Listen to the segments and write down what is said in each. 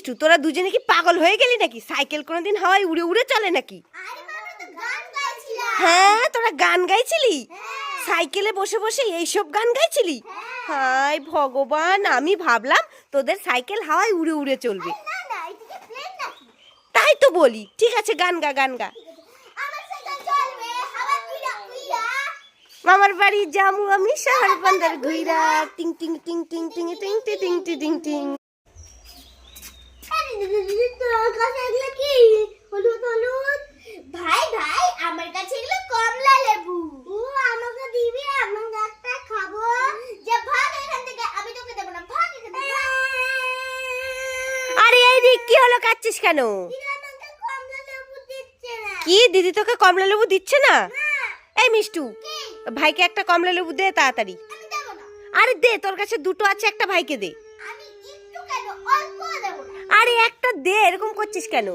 মিষ্টু তোরা দুজনে কি পাগল হয়ে গেলি নাকি? সাইকেল কোনোদিন হাওয়ায় উড়ে উড়ে চলে নাকি? হ্যাঁ তোরা গান গাইছিলি? হ্যাঁ। সাইকেলে বসে বসে এইসব গান গাইছিলি? হাই ভগবান আমি ভাবলাম তোদের সাইকেল হাওয়ায় উড়ে উড়ে চলবে। তাই তো বলি ঠিক আছে গান গা গান গা। মামার বাড়ি জামু আমি শহর বন্দর ঘুইরা। টিং টিং টিং টিং টিং টিং টিং টিং টিং টিং। তোর কাছে এগুলো কি হলুদ হলুদ। ভাই ভাই আমার কাছে এগুলো কমলা লেবু। ও আমাকে দিবি? আমি একটা খাব। যে ভাগ এখান থেকে। আমি তোকে দেবো না ভাগ এখান থেকে। আরে এই দিক কি হলো কাচ্ছিস কেন? কি? দিদি তোকে কমলা লেবু দিচ্ছে না? এই মিষ্টু ভাইকে একটা কমলা লেবু দে তাড়াতাড়ি। আরে দে তোর কাছে দুটো আছে একটা ভাইকে দে। আরে, একটা দে, এরকম করছিস কেন?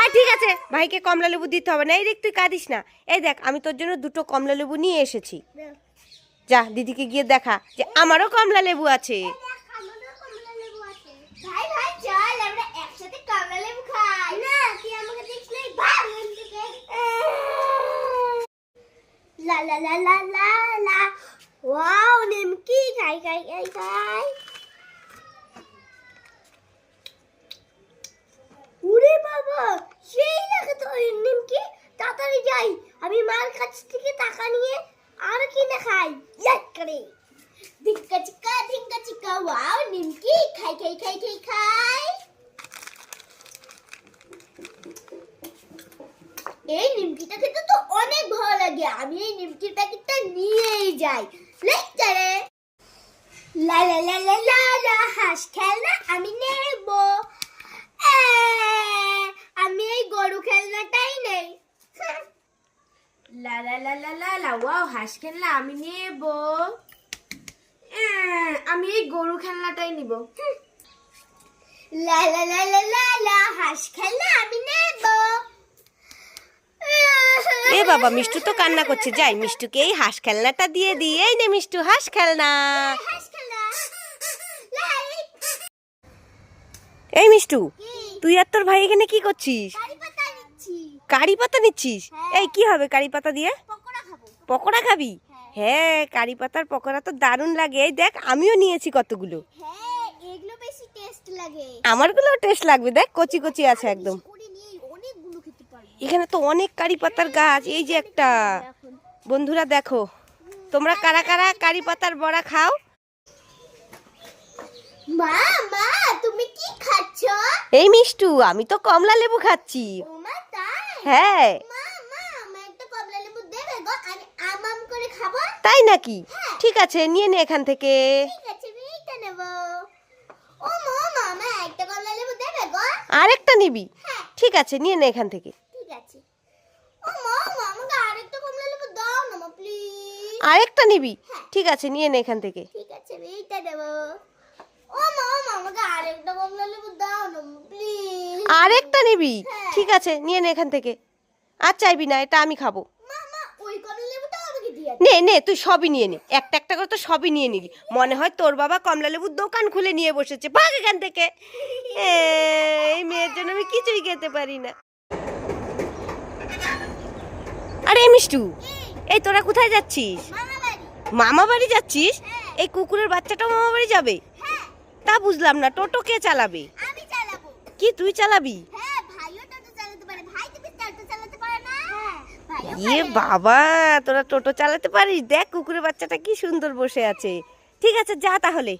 আর ঠিক আছে। ভাইকে কমলা লেবু দিতে হবে না। এই দেখ, তুই কাঁদিস না। এই দেখ, আমি তোর জন্য দুটো কমলা লেবু নিয়ে এসেছি। যা, দিদিকে গিয়ে দেখা যে আমারও কমলা লেবু আছে। তুই আমাকে দেখলে ভাগ এখান থেকে লা লা লা লা লা লা ওয়াও নিমকি খাই খাই খাই খাই উরে বাবা, সেই লাগে তো নিমকি তাড়াতাড়ি যাই। আমি মার কাছ থেকে টাকা নিয়ে আর কিনে খাই? ইয়াক করে। ধিক্কা চিক্কা ধিক্কা চিক্কা ওয়াও, নিমকি, খাই খাই খাই খাই খাই। এই নিমকিটা খেতে তো অনেক ভালো লাগে। আমি এই নিমকির প্যাকেটটা নিয়েই যাই। লেকচারে লা লা লা লা লা, হাঁস খেলনা আমি নেব এ, আমি এই গরু খেলনাটাই নেই লা লা লা লা লা লা ওয়াও হাঁস খেলনা আমি নেব। আমি এই গরু খেলনাটাই নিব। লা লা লা লা লা লা হাঁস খেলনা আমি নেব। এ বাবা মিষ্টু তো কান্না করছে। যাই মিষ্টুকে এই হাঁস খেলনাটা দিয়ে দিই। এই নে মিষ্টু হাঁস খেলনা। এই মিষ্টু তুই আর তোর ভাই এখানে কি করছিস? কারি পাতা নিচ্ছি। কারি পাতা নিচ্ছিস? হ্যাঁ। এই কি হবে কারি পাতা দিয়ে? পকোড়া খাবি? হ্যাঁ। কারি পাতার পকোড়া তো দারুণ লাগে। এই দেখ আমিও নিয়েছি কতগুলো। হ্যাঁ আমারগুলোও টেস্ট লাগবে দেখ কচি কচি আছে একদম। এখানে তো অনেক কারি পাতার গাছ। এই যে একটা। বন্ধুরা দেখো তোমরা কারা কারা কারি পাতার বড়া খাও? মা মা তুমি কি খাচ্ছ? এই মিষ্টু আমি তো কমলা লেবু খাচ্ছি। হ্যাঁ মা মা আমার একটা কমলা লেবু দেবে গো আমি আম আম করে খাব তাই নাকি? ঠিক আছে নিয়ে নে এখান থেকে। আরেকটা নিবি? হ্যাঁ। ঠিক আছে নিয়ে নে এখান থেকে। আরেকটা নিবি? ঠিক আছে নিয়ে নে এখান থেকে। ঠিক আছে আমি এইটা নেব। ও মা মা আমাকে আরেকটা কমলা লেবু দাও না প্লিজ আরেকটা নিবি? হ্যাঁ। ঠিক আছে নিয়ে নে এখান থেকে। আর চাইবি না এটা আমি খাব। মা মা ওই কমলা নে নে তুই সবই নিয়ে নে। একটা একটা করে তো সবই নিয়ে নিলি মনে হয় তোর বাবা কমলা লেবুর দোকান খুলে নিয়ে বসেছে। ভাগ এখান থেকে। এই মেয়ের জন্য আমি কিছুই খেতে পারি না। আরে মিষ্টু এই তোরা কোথায় যাচ্ছিস? মামা বাড়ি যাচ্ছিস? এই কুকুরের বাচ্চাটাও মামা বাড়ি যাবে? হ্যাঁ। তা বুঝলাম না টোটো কে চালাবে? কি তুই চালাবি হ্যাঁ ভাইও টোটো চালাতে পারে ভাই তুমি টোটো চালাতে পারে না ভাইও ইয়ে বাবা, তোরা টোটো চালাতে পারিস? দেখ কুকুরের বাচ্চাটা কি সুন্দর বসে আছে। ঠিক আছে, যা তাহলে।